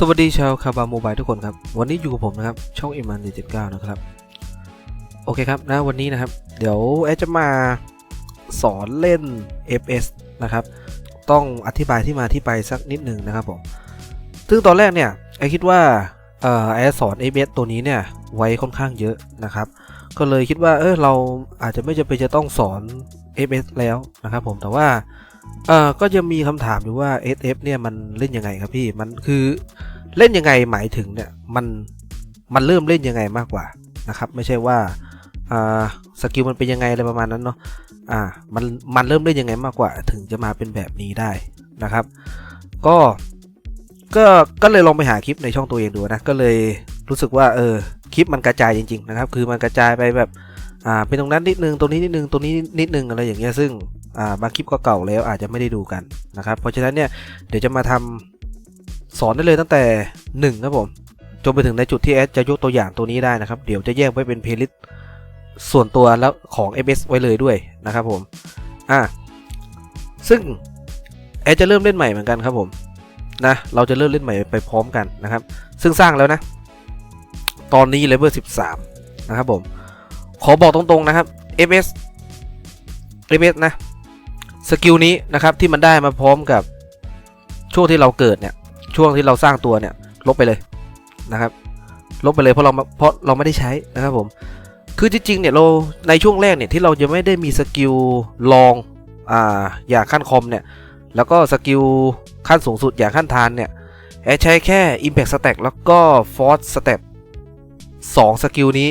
สวัสดีชาวคาบาโมบายทุกคนครับ วันนี้อยู่กับผมนะครับ ช่อง m 1 7 9นดีเนะครับ โอเคครับนะวันนี้นะครับ เดี๋ยวแอจะมาสอนเล่น FS นะครับ ต้องอธิบายที่มาที่ไปสักนิดหนึ่งนะครับผม ซึ่งตอนแรกเนี่ยแอคิดว่าเอ่อแอสอน FS ตัวนี้เนี่ยไว้ค่อนข้างเยอะนะครับ ก็เลยคิดว่าเออเราอาจจะไม่จำเป็นจะต้องสอน FS แล้วนะครับผมแต่ว่า เอ่อก็จะมีคำถามอยู่ว่า SF เนี่ยมันเล่นยังไงครับพี่มันคือเล่นยังไงหมายถึงเนี่ยมันมันเริ่มเล่นยังไงมากกว่านะครับ ไม่ใช่ว่าอ่าสกิลมันเป็นยังไงอะไรประมาณนั้นเนาะอ่ามันมันเริ่มเล่นยังไงมากกว่า ถึงจะมาเป็นแบบนี้ได้นะครับ ก็ก็ก็เลยลองไปหาคลิปในช่องตัวเองดูนะก็เลยรู้สึกว่าเออคลิปมันกระจายจริง ๆ นะครับ คือมันกระจายไปแบบอ่าเป็นตรงนั้นนิดนึงตรงนี้นิดนึงตรงนี้นิดนึงอะไรอย่างเงี้ยซึ่ง บางคลิปก็เก่าแล้วอาจจะไม่ได้ดูกันนะครับ เพราะฉะนั้นเนี่ยเดี๋ยวจะมาทำสอนได้เลยตั้งแต่ 1 ครับผม จนไปถึงในจุดที่แอดจะยกตัวอย่างตัวนี้ได้นะครับ เดี๋ยวจะแยกไว้เป็นเพลย์ลิสต์ส่วนตัวแล้วของ MS ไว้เลยด้วยนะครับผมอ่าซึ่งแอดจะเริ่มเล่นใหม่เหมือนกันครับผมนะเราจะเริ่มเล่นใหม่ไปพร้อมกันนะครับ ซึ่งสร้างแล้วนะ ตอนนี้เลเวล13 นะครับผม ขอบอกตรงๆนะครับ MS MS นะ สกิลนี้นะครับที่มันได้มาพร้อมกับช่วงที่เราเกิดเนี่ยช่วงที่เราสร้างตัวเนี่ยลบไปเลยนะครับ ลบไปเลยเพราะเราเพราะเราไม่ได้ใช้นะครับผมคือจริงๆเนี่ยเราในช่วงแรกเนี่ยที่เราจะไม่ได้มีสกิลลองอ่าอย่างขั้นคอมเนี่ยแล้วก็สกิลขั้นสูงสุดอย่างขั้นทานเนี่ยแอใช้แค่ Impact Stack แล้วก็ Force Step 2สกิลนี้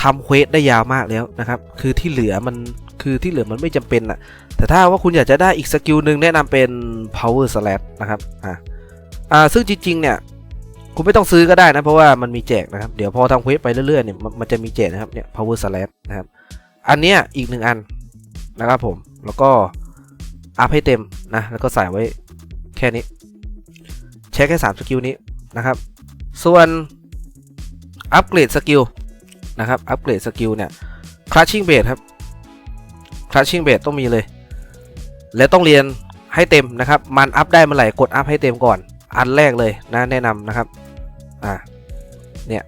ทำเควสได้ยาวมากแล้วนะครับ คือที่เหลือมัน คือที่เหลือมันไม่จำเป็นอะแต่ถ้าว่าคุณอยากจะได้อีกสกิลหนึ่งแนะนำเป็น power slash นะครับอ่าอ่าซึ่งจริงๆเนี่ยคุณไม่ต้องซื้อก็ได้นะ เพราะว่ามันมีแจกนะครับ เดี๋ยวพอทำเควสไปเรื่อยๆเนี่ยมันจะมีแจกนะครับเนี่ย power slash นะครับ อันเนี้ยอีกหนึ่งอันนะครับผมแล้วก็อัพให้เต็มนะแล้วก็ใส่ไว้แค่นี้ใช้แค่3สกิลนี้นะครับ ส่วนอัปเกรดสกิลนะครับอัปเกรดสกิลเนี่ย crushing blade ครับ crushing blade ต้องมีเลย และต้องเรียนให้เต็มนะครับ มันอัพได้เมื่อไหร่กดอัพให้เต็มก่อน อันแรกเลยนะแนะนำนะครับ อ่า เนี่ย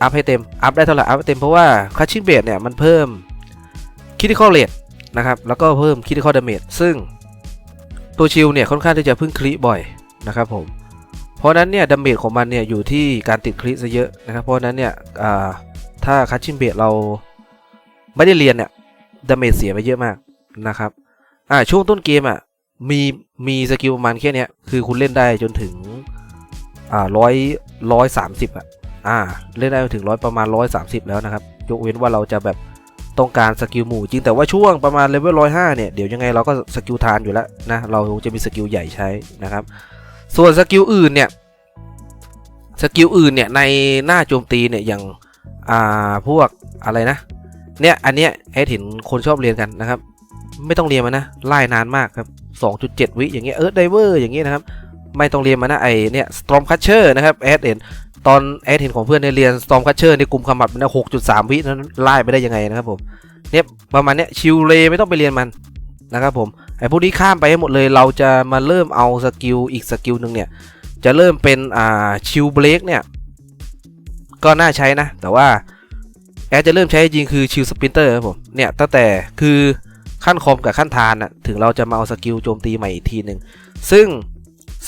อัพให้เต็ม อัพได้เท่าไหร่ อัพให้เต็มเพราะว่า crushing blade เนี่ยมันเพิ่ม critical rate นะครับ แล้วก็เพิ่ม critical damage ซึ่งตัวชิลเนี่ยค่อนข้างที่จะพึ่งคลิบ่อยนะครับผม เพราะนั้นเนี่ยดาเมจของมันเนี่ยอยู่ที่การติดคลิซะเยอะนะครับ เพราะนั้นเนี่ยอ่าถ้าคัชชิมเบดเราไม่ได้เรียนเนี่ย ดาเมจเสียไปเยอะมากนะครับ อ่าช่วงต้นเกมอะมีมีสกิลประมาณแค่เนี้ยคือคุณเล่นได้จนถึงอ่าร้อยร้อยสามสิบอะอ่าเล่นได้ถึงร้อยประมาณร้อยสามสิบแล้วนะครับ ยกเว้นว่าเราจะแบบต้องการสกิลหมู่จริงแต่ว่าช่วงประมาณเลเวลร้อยห้าเนี่ยเดี๋ยวยังไงเราก็สกิลทานอยู่แล้วนะเราจะมีสกิลใหญ่ใช้นะครับ ส่วนสกิลอื่นเนี่ยสกิลอื่นเนี่ยในหน้าโจมตีเนี่ยอย่างอ่าพวกอะไรนะ เนี่ย อันเนี้ยแอดเห็นคนชอบเรียนกันนะครับ ไม่ต้องเรียนมานะไล่นานมากครับ 2.7 วิอย่างเงี้ยเออไดเวอร์อย่างเงี้ยนะครับ ไม่ต้องเรียนมานะไอเนี่ยสตอมคัชเชอร์นะครับแอดเห็นตอนแอดเห็นของเพื่อนเนี่ยเรียนสตอมคัชเชอร์ในกลุ่มคำบับนะ6.3 วินั้นไล่ไปได้ยังไงนะครับผมเนี่ยประมาณเนี้ยชิลเลไม่ต้องไปเรียนมันนะครับผมไอพวกนี้ข้ามไปให้หมดเลยเราจะมาเริ่มเอาสกิลอีกสกิลหนึ่งเนี่ยจะเริ่มเป็นอ่าชิลเบรกเนี่ยก็น่าใช้นะ แต่ว่า ดจะเริ่มใช้จริงคือชิลสปินเตอร์ครับผม เนี่ย ตั้งแต่คือขั้นคอมกับขั้นทานน่ะถึงเราจะมาเอาสกิลโจมตีใหม่อีกทีหนึ่งซึ่ง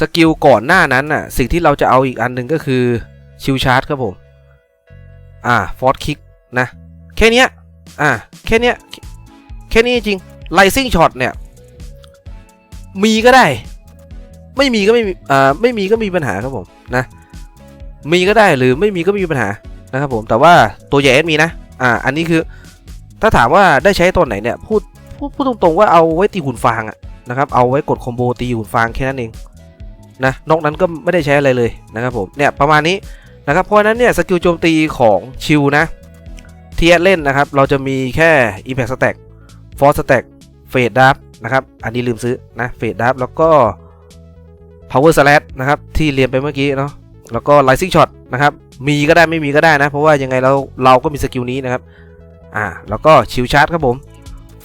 สกิลก่อนหน้านั้นน่ะสิ่งที่เราจะเอาอีกอันหนึ่งก็คือชิลชาร์จครับผม อ่าฟอร์ดคิกนะ แค่เนี้ยอ่าแค่เนี้ยแค่นี้จริงไลซิ่งช็อตเนี่ย มีก็ได้ ไม่มีก็ไม่มีอ่าไม่มีก็มีปัญหาครับผมนะ มีก็ได้หรือไม่มีก็ไม่มีปัญหา นะครับผมแต่ว่าตัวใหญ่มีนะอ่าอันนี้คือถ้าถามว่าได้ใช้ตอนไหนเนี่ยพูดพูดพูดตรงๆว่าเอาไว้ตีหุ่นฟางอะนะครับเอาไว้กดคอมโบตีหุ่นฟางแค่นั้นเองนะนอกนั้นก็ไม่ได้ใช้อะไรเลยนะครับผมเนี่ยประมาณนี้นะครับเพราะนั้นเนี่ยสกิลโจมตีของชิลนะเที่แอดเล่นนะครับเราจะมีแค่ Impact Stack Force Stack Fade d a r นะครับอันนี้ลืมซื้อนะเฟดดับแล้วก็ power slash นะครับที่เรียนไปเมื่อกี้เนาะแล้วก็ rising shot นะครับ มีก็ได้ไม่มีก็ได้นะ เพราะว่ายังไงเราเราก็มีสกิลนี้นะครับ อ่า แล้วก็ชิลชาร์จครับผม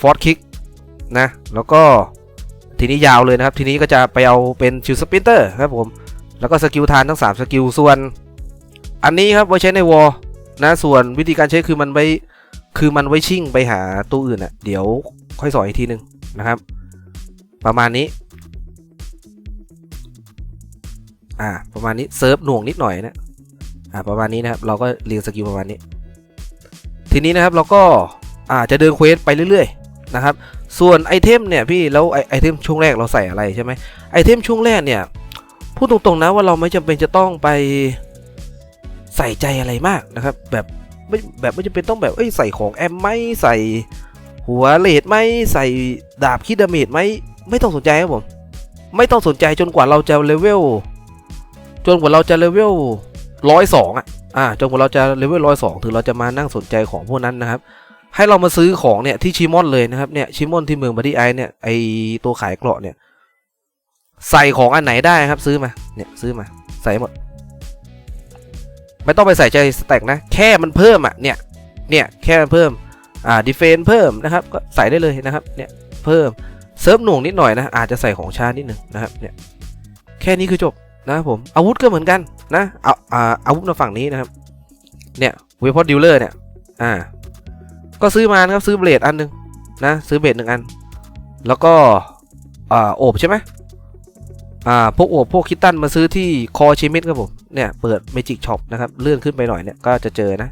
force kick นะ แล้วก็ทีนี้ยาวเลยนะครับ ทีนี้ก็จะไปเอาเป็นชิลสปินเตอร์ครับผม แล้วก็สกิลทานทั้ง 3 สกิล ส่วน อันนี้ครับไว้ใช้ในวอลนะ ส่วนวิธีการใช้คือมันไว้คือมันไว้ชิ่งไปหาตัวอื่นอะ่ะ เดี๋ยวค่อยสอนอีกทีหนึ่งนะครับ ประมาณนี้ อ่า ประมาณนี้เซิร์ฟหน่วงนิดหน่อยนะ อ่าประมาณนี้นะครับ เราก็เรียงสกิลประมาณนี้ ทีนี้นะครับเราก็อาจะเดินเควสไปเรื่อยๆนะครับ ส่วนไอเทมเนี่ยพี่แล้วไอไอเทมช่วงแรกเราใส่อะไรใช่ไหมไอเทมช่วงแรกเนี่ยพูดตรงๆนะว่าเราไม่จำเป็นจะต้องไปใส่ใจอะไรมากนะครับ แบบไม่แบบไม่จำเป็นต้องแบบเอ้ยใส่ของแอมไหมใส่หัวเลดไหมใส่ดาบคิดดาเมจไหมไม่ต้องสนใจครับผมไม่ต้องสนใจจนกว่าเราจะเลเวลจนกว่าเราจะเลเวล ร้อยสองอะอ่าจนกว่าเราจะเลเวลร้อยสองถึงเราจะมานั่งสนใจของพวกนั้นนะครับ ให้เรามาซื้อของเนี่ยที่ชิมอนเลยนะครับเนี่ยชิมอนที่เมืองบัดดี้ไอเนี่ยไอตัวขายเกราะเนี่ย ใส่ของอันไหนได้ครับซื้อมาเนี่ยซื้อมาใส่หมด ไม่ต้องไปใส่ใจสแต็กนะ แค่มันเพิ่มอะเนี่ยเนี่ยแค่มันเพิ่มอ่าดีเฟนเพิ่มนะครับก็ใส่ได้เลยนะครับเนี่ยเพิ่มเสริมหน่วงนิดหน่อยนะอาจจะใส่ของชานิดหนึ่งนะครับเนี่ยแค่นี้คือจบ นะครับผมอาวุธก็เหมือนกันนะเอาอาอาวุธในฝั่งนี้นะครับ เนี่ยเวพอดิลเลอร์เนี่ยอ่าก็ซื้อมานะครับซื้อเบลดอันหนึงนะซื้อเบลดหนึ่งอัน แล้วก็อ่าโอบใช่ไหมอ่าพวกโอบพวกคิตตันมาซื้อที่คอชิมิดครับผมเนี่ยเปิดเมจิกช็อปนะครับเลื่อนขึ้นไปหน่อยเนี่ยก็จะเจอนะ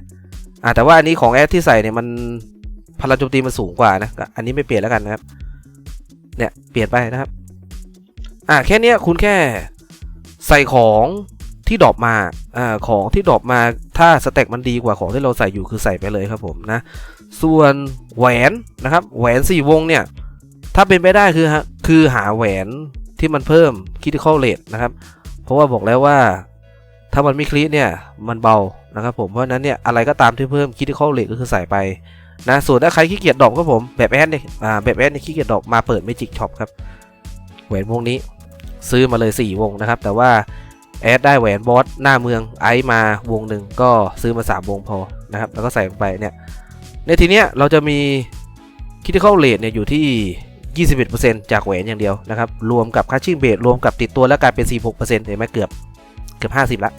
อ่าแต่ว่าอันนี้ของแอดที่ใส่เนี่ยมันพลังโจมตีมันสูงกว่านะอันนี้ไม่เปลี่ยนแล้วกันนะครับเนี่ยเปลี่ยนไปนะครับอ่าแค่นี้คุณแค่ ใส่ของที่ดรอปมาอ่าของที่ดรอปมาถ้าสเต็กมันดีกว่าของที่เราใส่อยู่คือใส่ไปเลยครับผมนะ ส่วนแหวนนะครับ แหวนสี่วงเนี่ย ถ้าเป็นไปได้คือฮะคือหาแหวนที่มันเพิ่ม critical rate นะครับ เพราะว่าบอกแล้วว่าถ้ามันไม่คลิเนี่ยมันเบานะครับผมเพราะนั้นเนี่ยอะไรก็ตามที่เพิ่ม critical rate ก็คือใส่ไปนะส่วนถ้าใครขี้เกียจดรอปก็ผมแบบแอดเนี่ยอ่าแบบแอดเนี่ยขี้เกียจดรอปมาเปิด Magic Shop ครับแหวนวงนี้ ซื้อมาเลย 4 วงนะครับ แต่ว่าแอดได้แหวนบอสหน้าเมืองไอซ์มาวงหนึ่งก็ซื้อมา 3 วงพอนะครับ แล้วก็ใส่ลงไปเนี่ยในทีเนี้ยเราจะมี critical rate เนี่ยอยู่ที่ 21%จากแหวนอย่างเดียวนะครับ รวมกับ catching base รวมกับติดตัวแล้วกลายเป็น 46%เห็นไหมเกือบเกือบ 50ละ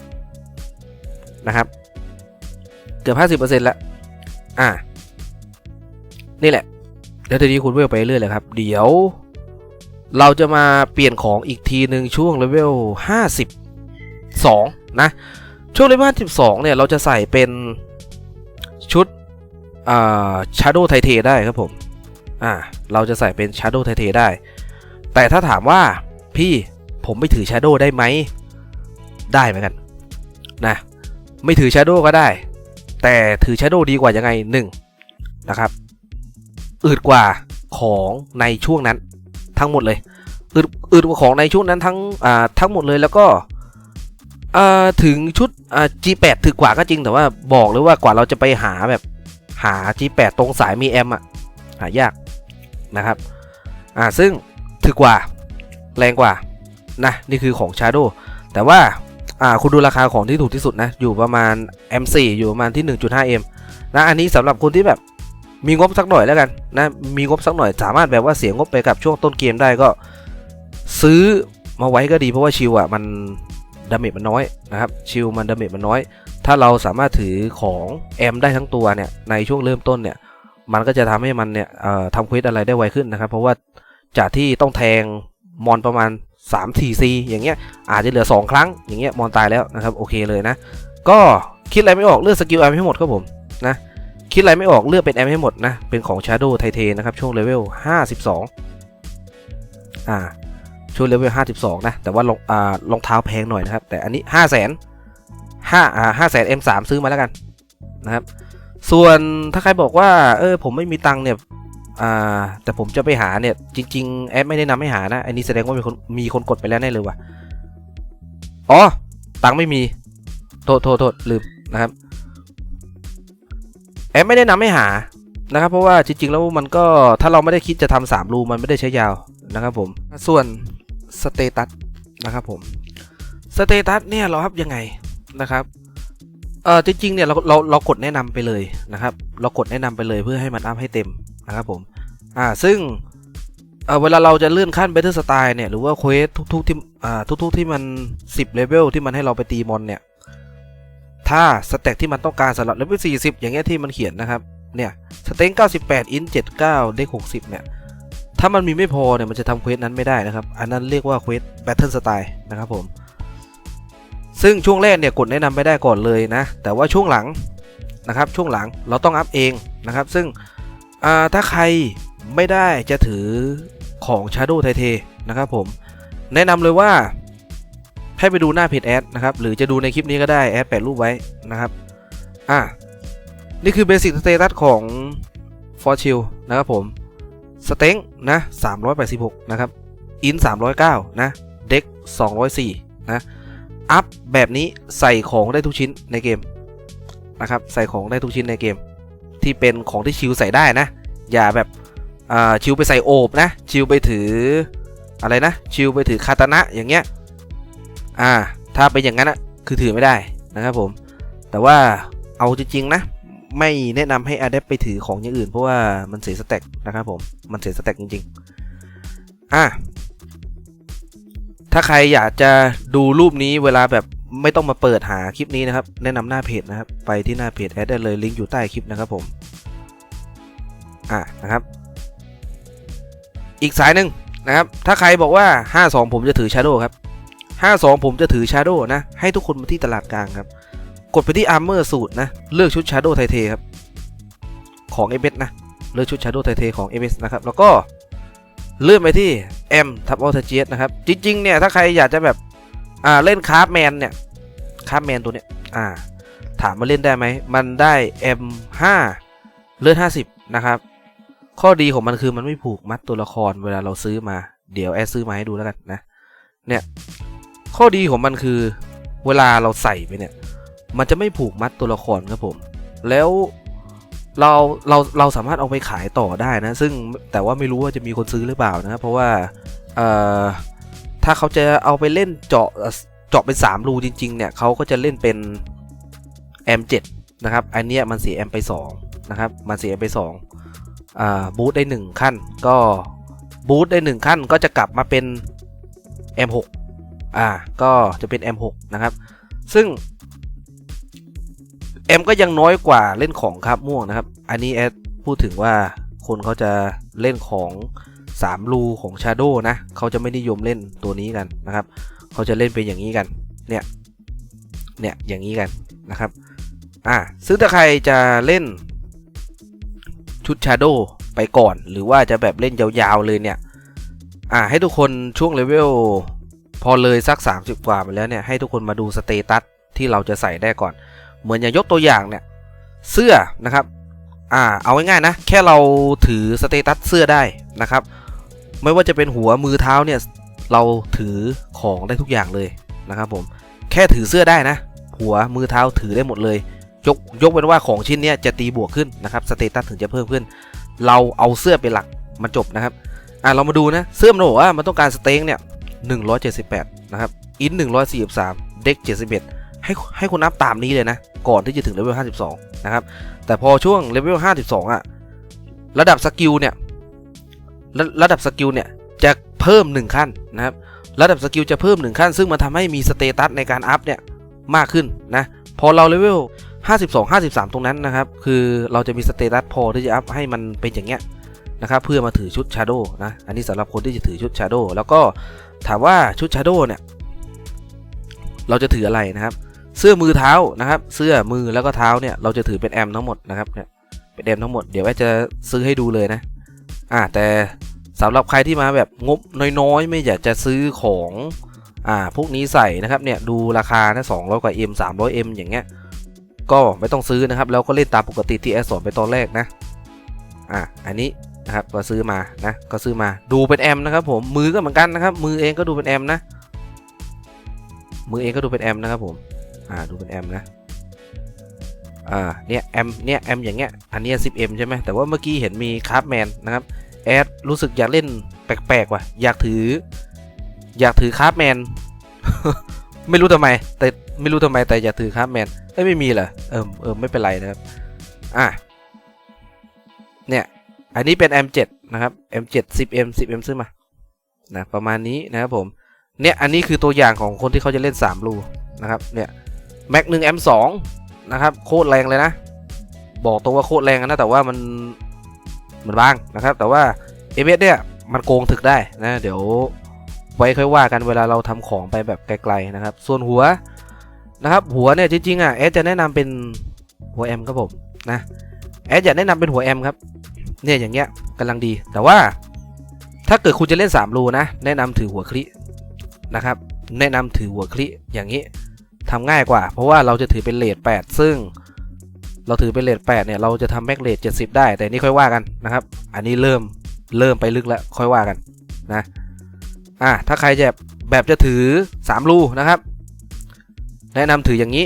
นะครับ เกือบ50%ละอ่านี่แหละ แล้วทีนี้คุณเวลไปเรื่อยเลยครับ เดี๋ยว เราจะมาเปลี่ยนของอีกทีหนึ่งช่วงเลเวล52 นะ ช่วงเลเวล52เนี่ย เราจะใส่เป็นชุดอ่า Shadow ไทเทได้ครับผม อ่า เราจะใส่เป็น Shadow ไทเทได้ แต่ถ้าถามว่าพี่ผมไม่ถือ Shadow ได้ไหม ได้เหมือนกันนะไม่ถือ Shadow ก็ได้ แต่ถือ Shadow ดีกว่ายังไงหนึ่งนะครับอืดกว่าของในช่วงนั้น ทั้งหมดเลยอืดอืดว่าของในช่วงนั้นทั้งอ่าทั้งหมดเลยแล้วก็อ่าถึงชุดอ่า G8 ถือกว่าก็จริงแต่ว่าบอกเลยว่ากว่าเราจะไปหาแบบหา G8 ตรงสายมีแอมอะหายากนะครับอ่าซึ่งถือกว่าแรงกว่านะนี่คือของ Shadow แต่ว่าอ่าคุณดูราคาของที่ถูกที่สุดนะอยู่ประมาณ M4 อยู่ประมาณที่ 1.5M นะอันนี้สำหรับคนที่แบบ มีงบสักหน่อยแล้วกันนะมีงบสักหน่อยสามารถแบบว่าเสียงบไปกับช่วงต้นเกมได้ก็ ซื้อมาไว้ก็ดีเพราะว่าชิวอะมันดาเมจมันน้อยนะครับชิวมันดาเมจมันน้อย ถ้าเราสามารถถือของแอมได้ทั้งตัวเนี่ยในช่วงเริ่มต้นเนี่ยมันก็จะทำให้มันเนี่ยทำเควสอะไรได้ไวขึ้นนะครับ เพราะว่าจากที่ต้องแทงมอนประมาณ 3 4 c อย่างเงี้ยอาจจะเหลือ 2 ครั้งอย่างเงี้ยมอนตายแล้วนะครับโอเคเลยนะ ก็คิดอะไรไม่ออกเลือกสกิลแอมให้หมดครับผมนะ คิดอะไรไม่ออกเลือกเป็นแอมให้หมดนะ เป็นของ Shadow ไทเทนะครับช่วงเลเวล 52 อ่า ช่วงเลเวล 52 นะ แต่ว่ารองอ่ารองเท้าแพงหน่อยนะครับ แต่อันนี้ 5 0 0 0 0 0 5อ่า5 0 0 0 0 M3 ซื้อมาแล้วกันนะครับ ส่วนถ้าใครบอกว่า เออ ผมไม่มีตังค์เนี่ยอ่าแต่ผมจะไปหาเนี่ย จริง ๆ แอปไม่ได้นำให้หานะ อันนี้แสดงว่ามีคนมีคนกดไปแล้วแน่เลยว่ะ อ๋อ ตังค์ไม่มี โทษโทษโทษลืมนะครับ แอปไม่ได้นำให้หานะครับ เพราะว่าจริงๆแล้วมันก็ถ้าเราไม่ได้คิดจะทำสามรูมันไม่ได้ใช้ยาวนะครับผมส่วนสเตตัสนะครับผมสเตตัสเนี่ยเราครับยังไงนะครับเออจริงๆเนี่ยเราเราเรากดแนะนำไปเลยนะครับ เรากดแนะนำไปเลยเพื่อให้มันอัพให้เต็มนะครับผมอ่าซึ่งเอ่อเวลาเราจะเลื่อนขั้น Better Style เนี่ยหรือว่าเควสทุกๆที่อ่าทุกๆที่มัน 10เลเวลที่มันให้เราไปตีมอนเนี่ย้าสเต็กที่มันต้องการสำหรับเลเวล40 อย่างเงี้ยที่มันเขียนนะครับ เนี่ยสเต็ง98 อิน79 เด็ก60 เนี่ย ถ้ามันมีไม่พอเนี่ยมันจะทำเควสนั้นไม่ได้นะครับ อันนั้นเรียกว่าเควส Battle Style นะครับผม ซึ่งช่วงแรกเนี่ยกดแนะนำไม่ได้ก่อนเลยนะ แต่ว่าช่วงหลังนะครับช่วงหลังเราต้องอัพเองนะครับ ซึ่งถ้าใครไม่ได้จะถือของ Shadow ไทเทนะครับผม แนะนำเลยว่า ให้ไปดูหน้าเพจแอดนะครับหรือจะดูในคลิปนี้ก็ได้แอดแปะรูปไว้นะครับอะนี่คือเบสิกสเตตัสของ f o r t u n e นะครับผมสเต็งนะ386 นะครับ อิน 309 นะ เด็ก 204 นะ อัพแบบนี้ใส่ของได้ทุกชิ้นในเกมนะครับ ใส่ของได้ทุกชิ้นในเกม ที่เป็นของที่ชิวใส่ได้นะ อย่าแบบอ่าชิวไปใส่โอบนะ ชิวไปถืออะไรนะ ชิวไปถือคาตานะอย่างเงี้ย อ่า ถ้าเป็นอย่างนั้นอะคือถือไม่ได้นะครับผม แต่ว่าเอาจริงๆนะ ไม่แนะนำให้อ d ด p ไปถือของอย่างอื่น เพราะว่ามันเสียสแต็กนะครับผม มันเสียสแต็กจริงๆ อะ ถ้าใครอยากจะดูรูปนี้เวลาแบบไม่ต้องมาเปิดหาคลิปนี้นะครับ แนะนำหน้าเพจนะครับ ไปที่หน้าเพจแอดได้เลยลิงก์อยู่ใต้คลิปนะครับผม อะนะครับ อีกสายหนึ่งนะครับ ถ้าใครบอกว่า 52 ผมจะถือ Shadow ครับ 52 ผมจะถือ Shadow นะ ให้ทุกคนมาที่ตลาดกลางครับ กดไปที่ Armor สูตรนะ เลือกชุด Shadow ไทเทครับ ของ m s นะ เลือกชุด Shadow ไทเทของ m s นะครับ แล้วก็เลื่อนไปที่ M ทับออทเจสนะครับ จริง ๆ เนี่ย ถ้าใครอยากจะแบบ อ่า เล่นคราฟแมนเนี่ยคราฟแมนตัวเนี้ย อ่า ถามมาเล่นได้ไหม มันได้ M5 เลือด50 นะครับ ข้อดีของมันคือมันไม่ผูกมัดตัวละครเวลาเราซื้อมา เดี๋ยวแอดซื้อมาให้ดูแล้วกันนะ เนี่ย ข้อดีของมันคือ เวลาเราใส่ไปเนี่ย มันจะไม่ผูกมัดตัวละครครับผม แล้วเราเราเราสามารถเอาไปขายต่อได้นะ ซึ่งแต่ว่าไม่รู้ว่าจะมีคนซื้อหรือเปล่านะ เพราะว่าเอ่อถ้าเขาจะเอาไปเล่นเจาะเจาะเป็น3รูจริง ๆ เนี่ยเขาก็จะเล่นเป็น M7 นะครับ อันเนี้ยมันเสีย M ไป2นะครับ มันเสีย M ไป2อ่าบูทได้ 1 ขั้น ก็บูทได้ 1 ขั้นก็จะกลับมาเป็น M6 อ่ อ่าก็จะเป็น M6 นะครับ ซึ่ง M ก็ยังน้อยกว่าเล่นของครับม่วงนะครับ อันนี้แอดพูดถึงว่าคนเขาจะเล่นของ3รูของ Shadow นะเขาจะไม่นิยมเล่นตัวนี้กันนะครับเขาจะเล่นเป็นอย่างนี้กัน เนี่ยเนี่ยอย่างนี้กันนะครับอ่าซึ่งถ้าใครจะเล่นชุด Shadow ไปก่อน หรือว่าจะแบบเล่นยาวๆเลยเนี่ยอ่าให้ทุกคนช่วงเลเวล พอเลยสัก 30 กว่าไปแล้วเนี่ยให้ทุกคนมาดูสเตตัสที่เราจะใส่ได้ก่อน เหมือนอย่างยกตัวอย่างเนี่ยเสื้อนะครับอ่าเอาง่ายๆนะแค่เราถือสเตตัสเสื้อได้นะครับ ไม่ว่าจะเป็นหัวมือเท้าเนี่ยเราถือของได้ทุกอย่างเลยนะครับผมแค่ถือเสื้อได้นะ หัวมือเท้าถือได้หมดเลยยกยกเป็นว่าของชิ้นเนี้ยจะตีบวกขึ้นนะครับสเตตัสถึงจะเพิ่มขึ้น เราเอาเสื้อเป็นหลักมันจบนะครับอ่าเรามาดูนะเสื้อมันบอกว่ามันต้องการสเต็งเนี่ย 178 นะครับ อิน 143 เด็ก 71 ให้ให้คุณนับตามนี้เลยนะ ก่อนที่จะถึงเลเวล 52 นะครับ แต่พอช่วงเลเวล 52 อะ ระดับสกิลเนี่ยระระดับสกิลเนี่ย จะเพิ่ม 1 ขั้นนะครับ ระดับสกิลจะเพิ่ม 1 ขั้น ซึ่งมันทำให้มีสเตตัสในการอัพเนี่ย มากขึ้นนะ พอเราเลเวล 52 53 ตรงนั้นนะครับ คือเราจะมีสเตตัสพอที่จะอัพให้มันเป็นอย่างเงี้ยนะครับเพื่อมาถือชุด Shadow นะอันนี้สำหรับคนที่จะถือชุด Shadow แล้วก็ ถามว่าชุด Shadow เนี่ยเราจะถืออะไรนะครับ เสื้อมือเท้านะครับ เสื้อมือแล้วก็เท้าเนี่ยเราจะถือเป็นแอมทั้งหมดนะครับเนี่ยเป็นแอมทั้งหมดเดี๋ยวแอจะซื้อให้ดูเลยนะอ่าแต่สำหรับใครที่มาแบบงบน้อยๆ ไม่อยากจะซื้อของอ่าพวกนี้ใส่นะครับเนี่ยดูราคานะ200กว่า M 300 M อย่างเงี้ยก็ไม่ต้องซื้อนะครับ แล้วก็เล่นตามปกติที่แอดสอนไปตอนแรกนะอ่าอันนี้ นะครับก็ซื้อมานะก็ซื้อมาดูเป็นแอมนะครับผมมือก็เหมือนกันนะครับมือเองก็ดูเป็นแอมนะมือเองก็ดูเป็นแอมนะครับผมอ่าดูเป็นแอมนะอ่าเนี่ยแอมเนี่ยแอมอย่างเงี้ยอันเนี้ย 10M ใช่ไหมแต่ว่าเมื่อกี้เห็นมีคราฟแมนนะครับแอดรู้สึกอยากเล่นแปลกๆว่ะอยากถือ อยากถือคราฟแมนไม่รู้ทำไม แต่ไม่รู้ทำไมแต่อยากถือคราฟแมนเอ้ยไม่มีเหรอเออเออไม่เป็นไรนะครับอะ อันนี้เป็น M7 นะครับ M7 10M 10M ซื้อมา นะประมาณนี้นะครับผม เนี่ยอันนี้คือตัวอย่างของคนที่เขาจะเล่น3รูนะครับ เนี่ย Mac 1 M2 นะครับโคตรแรงเลยนะ บอกตรงว่าโคตรแรงนะแต่ว่ามันมันบางนะครับ แต่ว่า m อเนี่ยมันโกงถึกได้นะ เดี๋ยวไว้ค่อยว่ากันเวลาเราทำของไปแบบไกลๆนะครับ ส่วนหัวนะครับหัวเนี่ยจริงๆอะแอดจะแนะนำเป็นหัว M ครับผมนะแอดอยากแนะนำเป็นหัว M ครับ เนี่ยอย่างเงี้ยกำลังดี แต่ว่าถ้าเกิดคุณจะเล่น 3 รูนะ แนะนำถือหัวคลินะครับ แนะนำถือหัวคลิอย่างนี้ทำง่ายกว่า เพราะว่าเราจะถือเป็นเลท8ซึ่ง เราถือเป็นเลท8เนี่ยเราจะทำแม็กเลท70 ได้ แต่นี่ค่อยว่ากันนะครับ อันนี้เริ่มเริ่มไปลึกแล้วค่อยว่ากันนะอะถ้าใครจะแบบจะถือ 3 รูนะครับ แนะนำถืออย่างนี้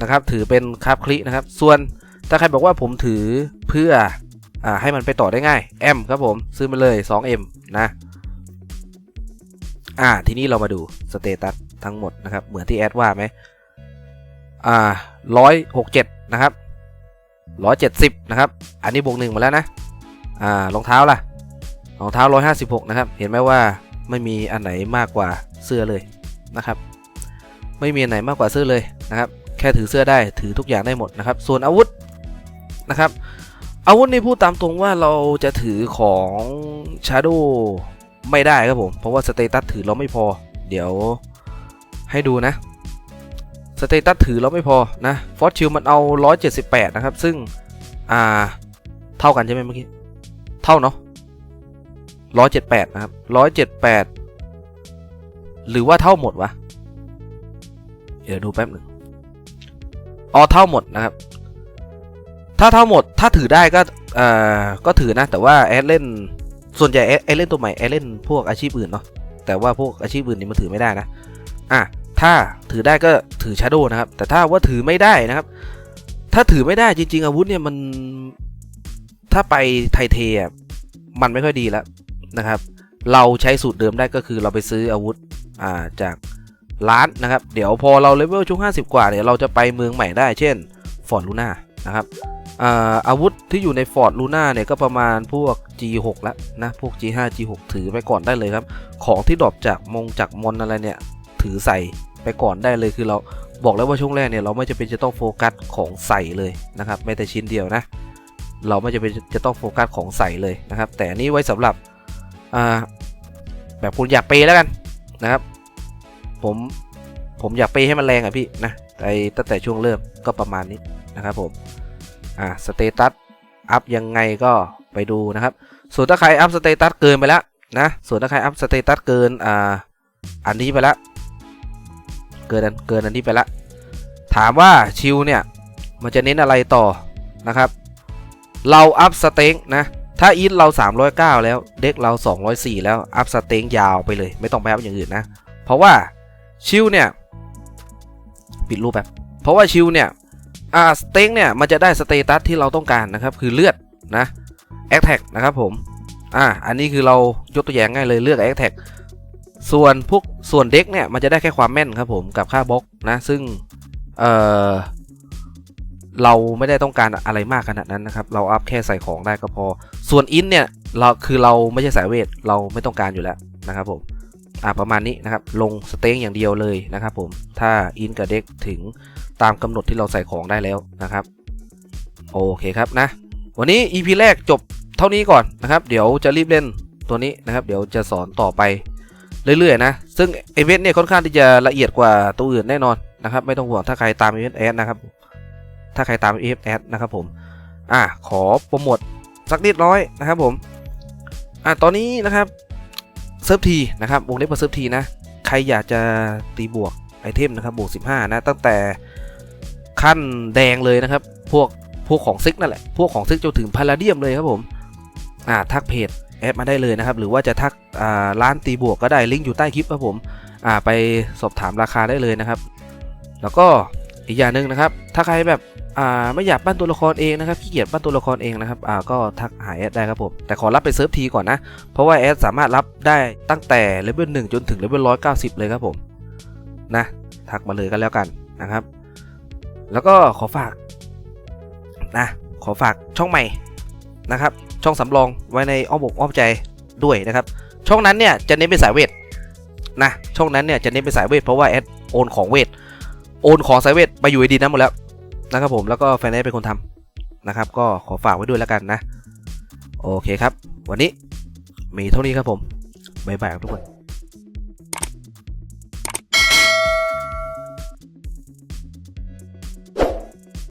นะครับ ถือเป็นคาบคลินะครับ ส่วนถ้าใครบอกว่าผมถือเพื่อ อ่าให้มันไปต่อได้ง่าย M ครับผม ซื้อมาเลย 2M นะ อ่า ทีนี้เรามาดูสเตตัสทั้งหมดนะครับ เหมือนที่แอดว่าไหมอ่าร้อยหกเจ็ดนะครับร้อยเจ็ดสิบนะครับ อันนี้บวกหนึ่งมาแล้วนะ อ่ารองเท้าล่ะ รองเท้าร้อยห้าสิบหกนะครับ เห็นไหมว่าไม่มีอันไหนมากกว่าเสื้อเลยนะครับ ไม่มีอันไหนมากกว่าเสื้อเลยนะครับ แค่ถือเสื้อได้ถือทุกอย่างได้หมดนะครับ ส่วนอาวุธนะครับ อาวุธนี่พูดตามตรงว่าเราจะถือของ Shadow ไม่ได้ครับผม เพราะว่าสเตตัสถือเราไม่พอ เดี๋ยวให้ดูนะ สเตตัสถือเราไม่พอนะฟอสชิลมันเอา 178 นะครับ ซึ่ง อ่า เท่ากันใช่ไหมเมื่อกี้ เท่าเนาะ178 นะครับ 178 หรือว่าเท่าหมดวะ เดี๋ยวดูแป๊บหนึ่งอ๋อเท่าหมดนะครับ ถ้าเท่าหมดถ้าถือได้ก็เอ่อก็ถือนะ แต่ว่าแอดเล่นส่วนใหญ่แอดแอดเล่นตัวใหม่แอดเล่นพวกอาชีพอื่นเนาะแต่ว่าพวกอาชีพอื่นนี่มันถือไม่ได้นะอะถ้าถือได้ก็ถือชาโดนะครับ แต่ถ้าว่าถือไม่ได้นะครับ ถ้าถือไม่ได้จริง ๆ อาวุธเนี่ยมันถ้าไปไทเทอะมันไม่ค่อยดีแล้วนะครับ เราใช้สูตรเดิมได้ก็คือเราไปซื้ออาวุธอ่าจากร้านนะครับ เดี๋ยวพอเราเลเวลช่วง50 กว่าเนี่ยเราจะไปเมืองใหม่ได้เช่นฟอร์ลูน่านะครับ อาวุธที่อยู่ในฟอร์ดลูน่าเนี่ยก็ประมาณพวก G6 แล้วนะ พวก G5 G6 ถือไปก่อนได้เลยครับ ของที่ดรอปจากมงจากมอนอะไรเนี่ย ถือใส่ไปก่อนได้เลยคือเราบอกแล้วว่าช่วงแรกเนี่ยเราไม่จะเป็นจะต้องโฟกัสของใส่เลยนะครับไม่แต่ชิ้นเดียวนะ เราไม่จะเป็นจะต้องโฟกัสของใส่เลยนะครับ แต่นี้ไว้สำหรับแบบคุณอยากเปแล้วกันนะครับ ผมผมอยากเปให้มันแรงอะพี่นะไอตั้งแต่ช่วงเริ่มก็ประมาณนี้นะครับผม อ่าสเตตัสอัพยังไงก็ไปดูนะครับ ส่วนถ้าใครอัพสเตตัสเกินไปแล้วนะส่วนถ้าใครอัพสเตตัสเกินอ่าอันนี้ไปแล้วเกินอันเกินอันนี้ไปละถามว่าชิวเนี่ยมันจะเน้นอะไรต่อนะครับ เราอัพสเต็งนะถ้าอีทเรา 309 แล้วเด็กเรา 204 แล้วอัพสเต็งยาวไปเลย ไม่ต้องไปอัพอย่างอื่นนะ เพราะว่าชิวเนี่ย ปิดรูปแบบเพราะว่าชิวเนี่ย อ่าสเต็งเนี่ยมันจะได้สเตตัสที่เราต้องการนะครับ คือเลือดนะแอคแท็กนะครับผมอ่าอันนี้คือเรายกตัวอย่างง่ายเลยเลือกแอคแท็กส่วนพวกส่วนเด็กเนี่ยมันจะได้แค่ความแม่นครับผมกับค่าบล็อกนะซึ่งเออเราไม่ได้ต้องการอะไรมากขนาดนั้นนะครับ เราอัพแค่ใส่ของได้ก็พอ ส่วนอินเนี่ยเราคือเราไม่ใช่สายเวทเราไม่ต้องการอยู่แล้วนะครับผมอ่าประมาณนี้นะครับลงสเต็งอย่างเดียวเลยนะครับผมถ้าอินกับเด็กถึง ตามกำหนดที่เราใส่ของได้แล้วนะครับ โอเคครับนะ วันนี้ EP แรกจบเท่านี้ก่อนนะครับ เดี๋ยวจะรีบเล่นตัวนี้นะครับ เดี๋ยวจะสอนต่อไปเรื่อยๆนะ ซึ่งเอเวนต์เนี่ยค่อนข้างที่จะละเอียดกว่าตัวอื่นแน่นอนนะครับ ไม่ต้องห่วงถ้าใครตามเอเวนต์แอดนะครับ ถ้าใครตามเอฟแอดนะครับผม อะขอโปรโมทสักนิดร้อยนะครับผม อะตอนนี้นะครับเซิร์ฟทีนะครับวงเล็บว่าเซิร์ฟทีนะ ใครอยากจะตีบวกไอเทมนะครับบวก 15 นะ ตั้งแต่ ขั้นแดงเลยนะครับ พวกพวกของซิกนั่นแหละ พวกของซิกจนถึงพาราเดียมเลยครับผมอ่าทักเพจแอดมาได้เลยนะครับ หรือว่าจะทักอ่าร้านตีบวกก็ได้ลิงก์อยู่ใต้คลิปครับผมอ่าไปสอบถามราคาได้เลยนะครับ แล้วก็อีกอย่างหนึ่งนะครับ ถ้าใครแบบอ่าไม่อยากปั้นตัวละครเองนะครับขี้เกียจปั้นตัวละครเองนะครับอ่าก็ทักหาแอดได้ครับผมแต่ขอรับไปเซิร์ฟทีก่อนนะ เพราะว่าแอดสามารถรับได้ตั้งแต่เลเวลหนึ่งจนถึงเลเวลร้อยเก้าสิบเลยครับผมนะทักมาเลยกันแล้วกันนะครับ แล้วก็ขอฝากนะขอฝากช่องใหม่นะครับ ช่องสำรองไว้ในอ้อมอกอ้อมใจด้วยนะครับ ช่องนั้นเนี่ยจะเน้นเป็นสายเวทนะช่องนั้นเนี่ยจะเน้นเป็นสายเวทเพราะว่าแอดโอนของเวทโอนของสายเวทไปอยู่ในดีนั้นหมดแล้วนะครับผมแล้วก็แฟนแอดเป็นคนทำนะครับ ก็ขอฝากไว้ด้วยแล้วกันนะ โอเคครับ วันนี้มีเท่านี้ครับผมบ๊ายบายครับทุกคน